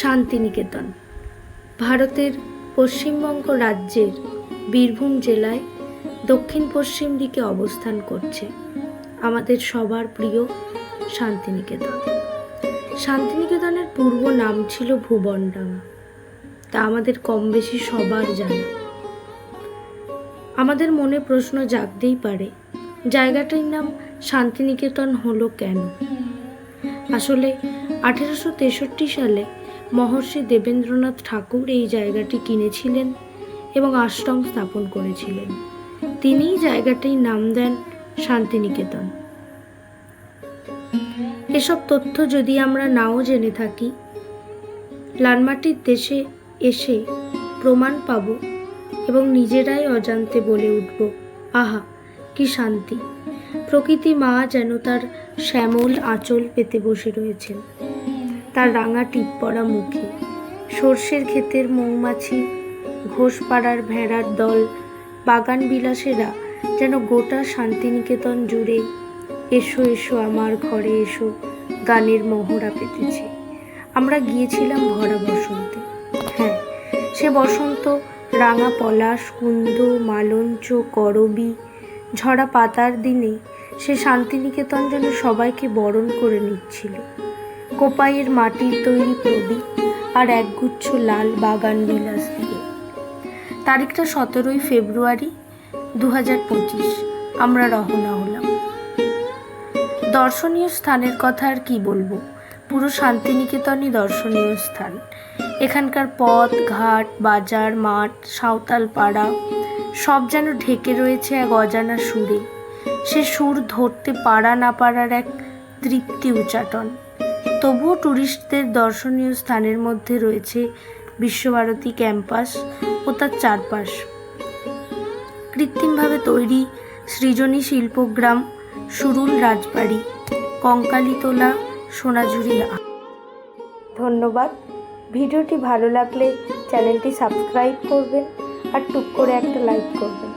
শান্তিনিকেতন। ভারতের পশ্চিমবঙ্গ রাজ্যের বীরভূম জেলায় দক্ষিণ পশ্চিম দিকে অবস্থান করছে আমাদের সবার প্রিয় শান্তিনিকেতন। শান্তিনিকেতনের পূর্ব নাম ছিল ভুবনডাঙ্গা। তা আমাদের কম বেশি সবার জানা। আমাদের মনে প্রশ্ন জাগতেই পারে, জায়গাটির নাম শান্তিনিকেতন হলো কেন? আসলে আঠেরোশো তেষট্টি সালে মহর্ষি দেবেন্দ্রনাথ ঠাকুর এই জায়গাটি কিনেছিলেন এবং আশ্রম স্থাপন করেছিলেন। তিনিই জায়গাটির নাম দেন শান্তিনিকেতন। এসব তথ্য যদি আমরা নাও জেনে থাকি, লালমাটির দেশে এসে প্রমাণ পাব এবং নিজেরাই অজান্তে বলে উঠব, আহা, কি শান্তি! প্রকৃতি মা যেন তার শ্যামল আঁচল পেতে বসে রয়েছেন। তার রাঙা টিপ পড়া মুখে। সর্ষের ক্ষেতের মৌমাছি, ঘোষপাড়ার ভেড়ার দল বাগান বিলাসেরা যেন গোটা শান্তিনিকেতন জুড়ে এসো এসো, আমার ঘরে এসো, গানের মহড়া পেতেছে। আমরা গিয়েছিলাম ভরা বসন্তে। হ্যাঁ সে বসন্ত, রাঙা পলাশ, কুন্দ, মালঞ্চ, করবি, ঝরা পাতার দিনে সে শান্তিনিকেতন যেন সবাইকে বরণ করে নিচ্ছিল। কোপাইয়ের মাটির তৈরি প্রদীপ আর একগুচ্ছ লাল বাগান বিলাস দিয়ে। তারিখটা সতেরোই ফেব্রুয়ারি দু হাজার পঁচিশ। আমরা রওনা হলাম। দর্শনীয় স্থানের কথা আর কি বলব? পুরো শান্তিনিকেতনই দর্শনীয় স্থান। এখানকার পথ, ঘাট, বাজার, মাঠ সাঁওতাল পাড়া সব যেন ঢেকে রয়েছে এক অজানা সুরে। সে সুর ধরতে পারা না পারার এক তৃপ্তি উচাটন তবুও ট্যুরিস্টদের দর্শনীয় স্থানের মধ্যে রয়েছে বিশ্বভারতী ক্যাম্পাস ও তার চারপাশ। কৃত্রিমভাবে তৈরি সৃজনী শিল্পগ্রাম, সুরুল রাজবাড়ি, কঙ্কালীতলা, সোনাঝুরি ধন্যবাদ। ভিডিওটি ভালো লাগলে চ্যানেলটি সাবস্ক্রাইব করবেন আর টুক করে একটা লাইক করবেন।